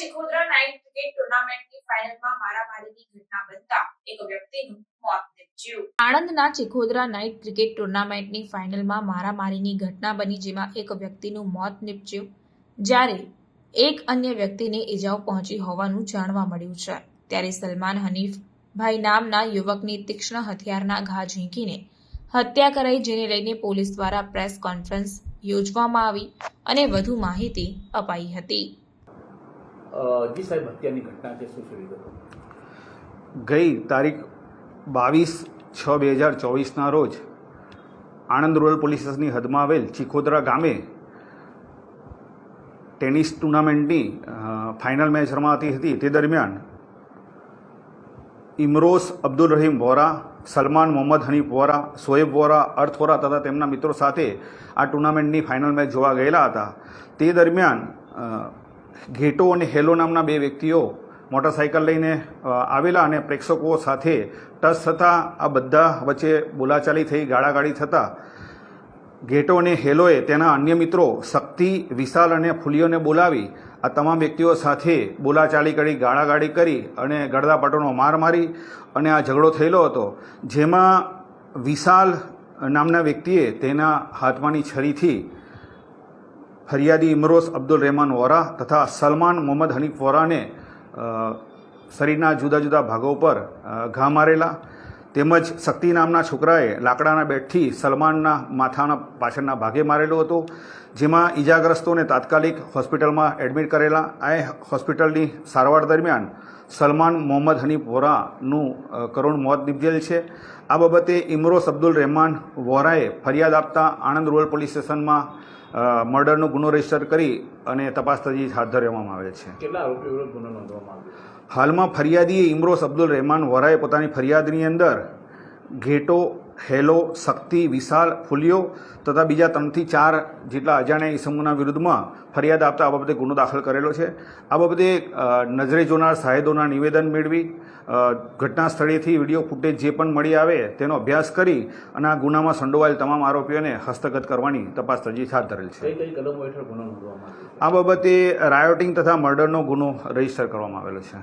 Chikhodra night cricket ટુર્નામેન્ટની ફાઇનલમાં મારામારીની ઘટના બનતા એક વ્યક્તિનું આણંદના ચિખોદરા નાઇટ ક્રિકેટ ટુર્નામેન્ટની ફાઇનલમાં મારામારીની ઘટના બની જેમાં એક વ્યક્તિનું મોત નીપજ્યું, જ્યારે એક અન્ય વ્યક્તિને ઈજાઓ પહોંચી હોવાનું જાણવા મળ્યું છે. ત્યારે સલમાન હનીફ ભાઈ નામના યુવકની તીક્ષ્ણ હથિયારના ઘા ઝીંકીને હત્યા કરાઈ, જેને લઈને પોલીસ દ્વારા પ્રેસ કોન્ફરન્સ યોજવામાં આવી અને વધુ માહિતી અપાઈ હતી. જી સાહેબ હત્યાની ઘટના છે, શું શું વિગતો? ગઈ તારીખ બાવીસ છ બે હજાર ચોવીસના રોજ આણંદ રૂરલ પોલીસ હદમાં આવેલ ચિખોદરા ગામે ટેનિસ ટુર્નામેન્ટની ફાઇનલ મેચ રમાતી હતી. તે દરમિયાન ઇમરોઝ અબ્દુલ રહીમ વોરા, સલમાન મોહમ્મદ હનીફ વોરા, સોએબ વોરા, અર્થ વોરા તથા તેમના મિત્રો સાથે આ ટુર્નામેન્ટની ફાઇનલ મેચ જોવા ગયેલા હતા. તે દરમિયાન ઘેટો અને હેલો નામના બે વ્યક્તિઓ મોટરસાઇકલ લઈને આવેલા અને પ્રેક્ષકો સાથે ટચ થતાં આ બધા વચ્ચે બોલાચાલી થઈ, ગાળાગાળી થતાં ઘેટો અને હેલોએ તેના અન્ય મિત્રો શક્તિ, વિશાલ અને ફુલીઓને બોલાવી આ તમામ વ્યક્તિઓ સાથે બોલાચાલી કરી, ગાળાગાળી કરી અને ગળદાપટોનો માર મારી અને આ ઝઘડો થયેલો હતો, જેમાં વિશાલ નામના વ્યક્તિએ તેના હાથમાંની છરીથી ફરિયાદી ઇમરોઝ અબ્દુલ રહેમાન વોરા તથા સલમાન મોહમ્મદ હનીફ વોરાને શરીરના જુદા જુદા ભાગો પર ઘા મારેલા. તેમજ શક્તિ નામના છોકરાએ લાકડાના બેટથી સલમાનના માથાના પાછળના ભાગે મારેલો હતો. જેમાં ઈજાગ્રસ્તોને તાત્કાલિક હોસ્પિટલમાં એડમિટ કરેલા આ હોસ્પિટલની સારવાર દરમિયાન સલમાન મોહમ્મદ હનીફ વોરાનું કરુણ મોત નિપજેલ છે. આ બાબતે ઇમરોસ અબ્દુલ રહેમાન વોરાએ ફરિયાદ આપતા આણંદ રૂરલ પોલીસ સ્ટેશનમાં મર્ડરનો ગુનો રજિસ્ટર કરી અને તપાસ તજવીજ હાથ ધરવામાં આવે છે. કેટલા આરોપીઓ વિરુદ્ધ ગુનો નોંધવામાં આવ્યો હાલમાં ફરિયાદીએ ઇમરોસ અબ્દુલ રહેમાન વોરાએ પોતાની ફરિયાદની અંદર ઘેટો હેલો શક્તિ વિશાલ ફુલિયો તથા બીજા ત્રણથી ચાર જેટલા અજાણ્યા ઇસમોના વિરુદ્ધમાં ફરિયાદ આપતા આ બાબતે ગુનો દાખલ કરેલો છે. આ બાબતે નજરે જોનાર સાહેદોના નિવેદન મેળવી ઘટના સ્થળેથી વીડિયો ફૂટેજ જે પણ મળી આવે તેનો અભ્યાસ કરી અને આ ગુનામાં સંડોવાયેલ તમામ આરોપીઓને હસ્તગત કરવાની તપાસ તજવીજ હાથ ધરેલ છે. આ બાબતે રાયોટિંગ તથા મર્ડરનો ગુનો રજિસ્ટર કરવામાં આવેલો છે.